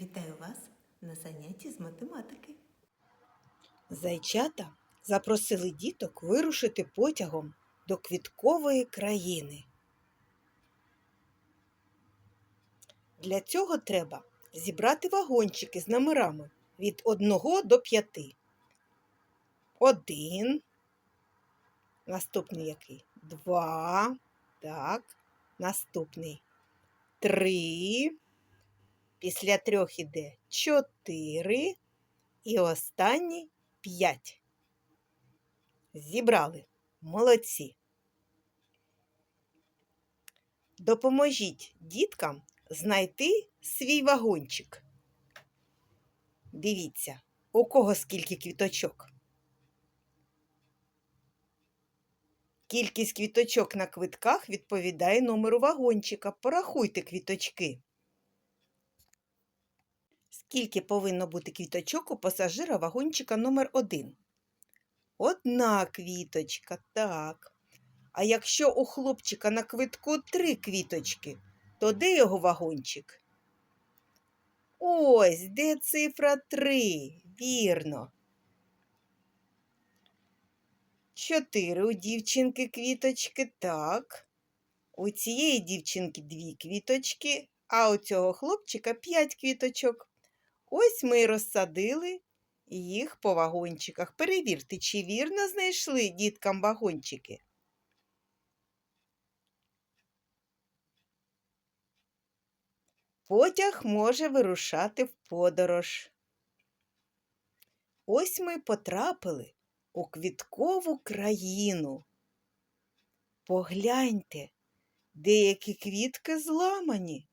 Вітаю вас на занятті з математики. Зайчата запросили діток вирушити потягом до квіткової країни. Для цього треба зібрати вагончики з номерами від 1 до 5. Один. Наступний який? Два. Так. Наступний. Три. Після трьох іде чотири. І останній п'ять. Зібрали. Молодці. Допоможіть діткам знайти свій вагончик. Дивіться, у кого скільки квіточок. Кількість квіточок на квитках відповідає номеру вагончика. Порахуйте квіточки. Скільки повинно бути квіточок у пасажира вагончика номер 1 Одна квіточка, так. А якщо у хлопчика на квитку три квіточки, то де його вагончик? Ось де цифра 3. Вірно. Чотири у дівчинки квіточки, так. У цієї дівчинки дві квіточки, а у цього хлопчика п'ять квіточок. Ось ми й розсадили їх по вагончиках. Перевірте, чи вірно знайшли діткам вагончики. Потяг може вирушати в подорож. Ось ми потрапили у квіткову країну. Погляньте, деякі квітки зламані.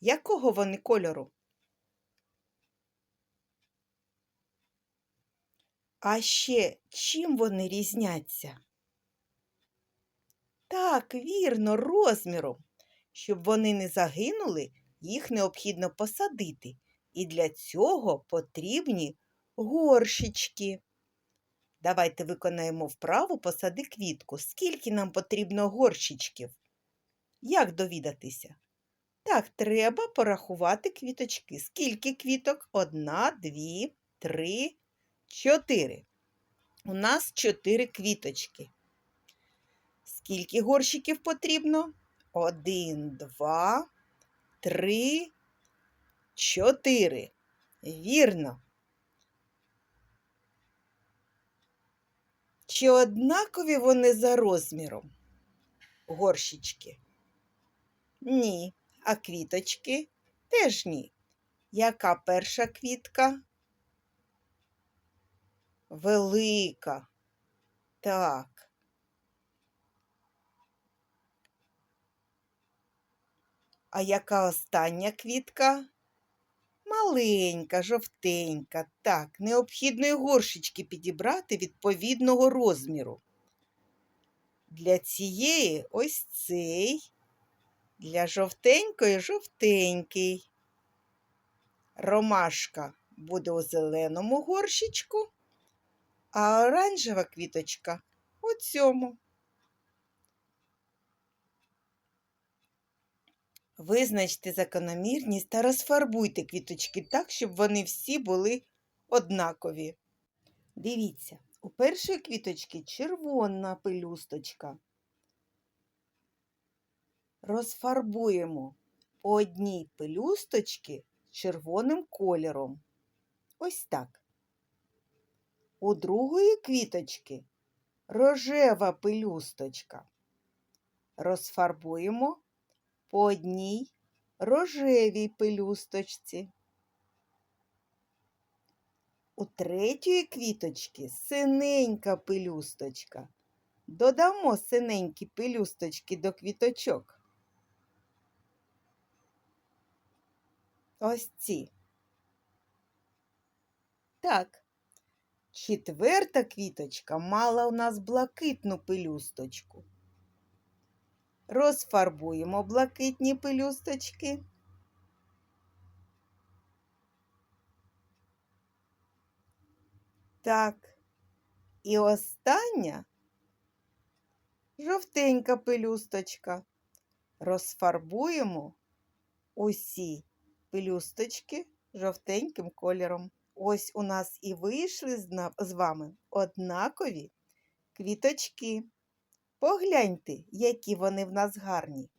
Якого вони кольору? А ще чим вони різняться? Так, вірно, розміром. Щоб вони не загинули, їх необхідно посадити. І для цього потрібні горщички. Давайте виконаємо вправу посади квітку. Скільки нам потрібно горщичків? Як довідатися? Так, треба порахувати квіточки. Скільки квіток? Одна, дві, три, чотири. У нас чотири квіточки. Скільки горщиків потрібно? Один, два, три, чотири. Вірно. Чи однакові вони за розміром? Горщички? Ні. А квіточки теж ні. Яка перша квітка? Велика. Так. А яка остання квітка? Маленька, жовтенька. Так, необхідно й горшечки підібрати відповідного розміру. Для цієї ось цей. Для жовтенької жовтенький. Ромашка буде у зеленому горщичку, а оранжева квіточка у цьому. Визначте закономірність та розфарбуйте квіточки так, щоб вони всі були однакові. Дивіться, у першої квіточки червона пелюсточка розфарбуємо по одній пелюсточці червоним кольором. Ось так. У другої квіточки рожева пелюсточка. Розфарбуємо по одній рожевій пелюсточці. У третьої квіточки синенька пелюсточка. Додамо синенькі пелюсточки до квіточок. Ось ці. Так. Четверта квіточка мала у нас блакитну пелюсточку. Розфарбуємо блакитні пелюсточки. Так. І остання жовтенька пелюсточка. Розфарбуємо усі пелюсточки жовтеньким кольором. Ось у нас і вийшли з вами однакові квіточки. Погляньте, які вони в нас гарні.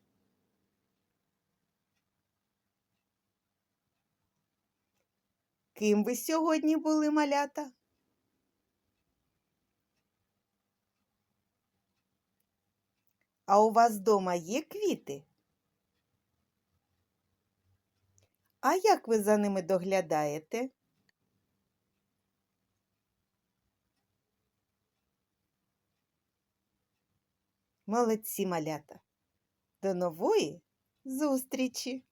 Ким ви сьогодні були малята? А у вас вдома є квіти? А як ви за ними доглядаєте? Молодці малята. До нової зустрічі!